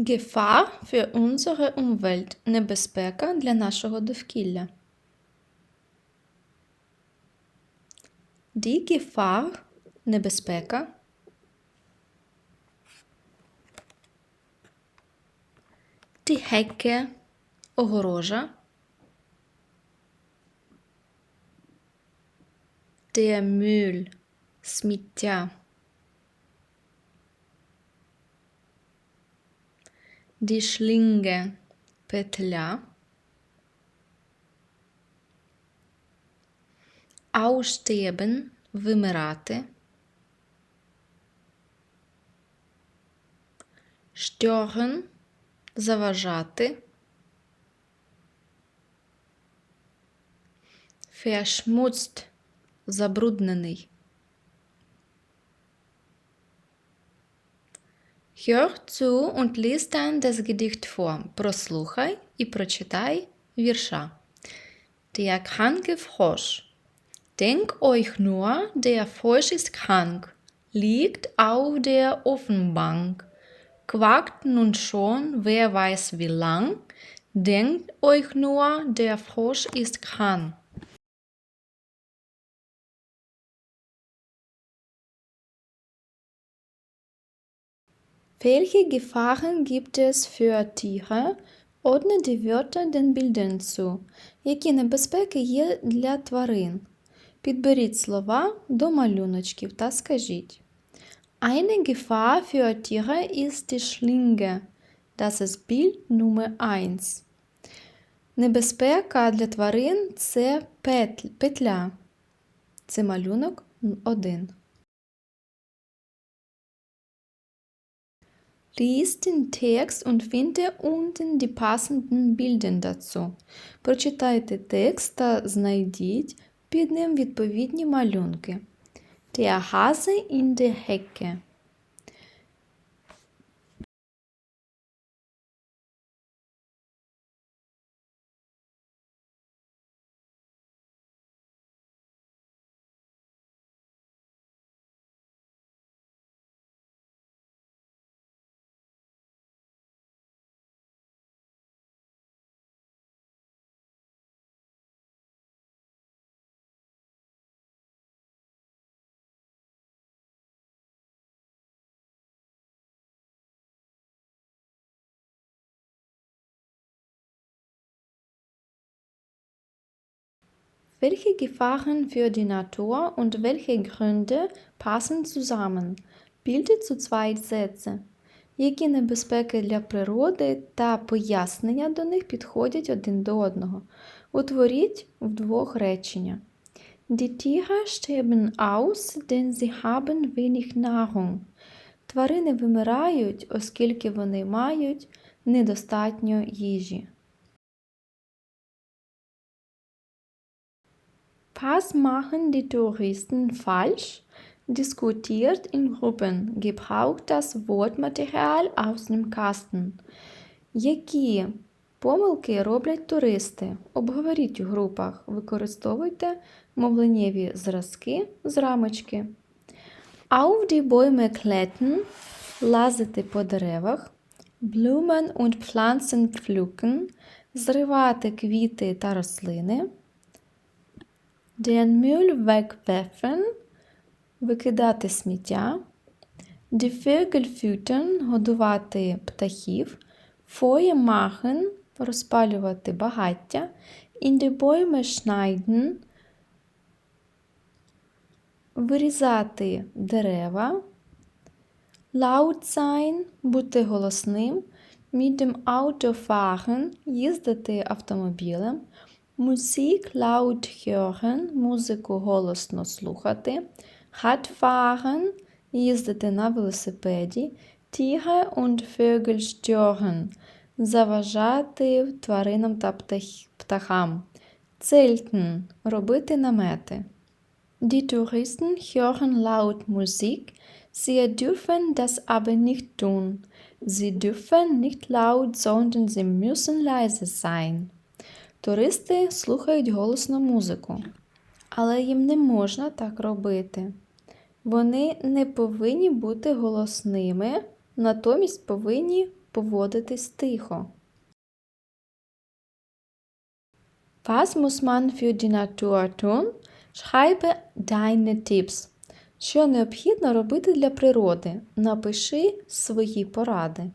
Gefahr für unsere Umwelt – небезпека для нашого довкілля. Die Gefahr – небезпека. Die Hecke – огорожа. Der Müll – сміття. Die Schlinge – петля. Aussterben – вимирати. Stören – заважати. Verschmutzt – забруднений. Hör zu und lies dann das Gedicht vor. Прослухай і прочитай вірша. Der kranke Frosch. Denk euch nur, der Frosch ist krank, liegt auf der Ofenbank, quakt nun schon, wer weiß wie lang. Denkt euch nur, der Frosch ist krank. Welche Gefahren gibt es für Tiere? Ordne die Wörter den Bildern zu. Які небезпеки є для тварин? Підберіть слова до малюночків та скажіть. Eine Gefahr für Tiere ist die Schlinge. Das ist Bild Nummer 1. Небезпека для тварин це петля. Це малюнок 1. Lies den Text und finde unten die passenden Bilder dazu. Прочитайте текст та знайдіть під ним відповідні малюнки. Der Hase in der Hecke. Welche Gefahren für die Natur und welche Gründe passen zusammen? Bilde zu zweit Sätze. Які небезпеки для природи та пояснення до них підходять один до одного. Утворіть вдвох речення. Die Tiere sterben aus, denn sie haben wenig Nahrung. Тварини вимирають, оскільки вони мають недостатньо їжі. Was machen die Touristen falsch? Diskutiert in Gruppen. Gebraucht das Wortmaterial aus dem Kasten. Які помилки роблять туристи? Обговоріть у групах. Використовуйте мовленнєві зразки з рамочки. Auf die Bäume klettern. Лазити по деревах. Blumen und Pflanzen pflücken. Зривати квіти та рослини. Den Müll wegwerfen – викидати сміття. Die Vögel füttern – годувати птахів. Feuer machen – розпалювати багаття. In die Bäume schneiden – вирізати дерева. Laut sein – бути голосним. Mit dem Auto fahren – їздити автомобілем. Musik laut hören – музику голосно слухати. Radfahren – їздити на велосипеді. Tiere und Vögel stören – заважати тваринам та птахам. Zelten – робити намети. Die Touristen hören laut Musik, sie dürfen das aber nicht tun. Sie dürfen nicht laut, sondern sie müssen leise sein. Туристи слухають голосно музику, але їм не можна так робити. Вони не повинні бути голосними, натомість повинні поводитись тихо. Was muss man für die Natur tun? Schreibe deine Tipps. Що необхідно робити для природи? Напиши свої поради.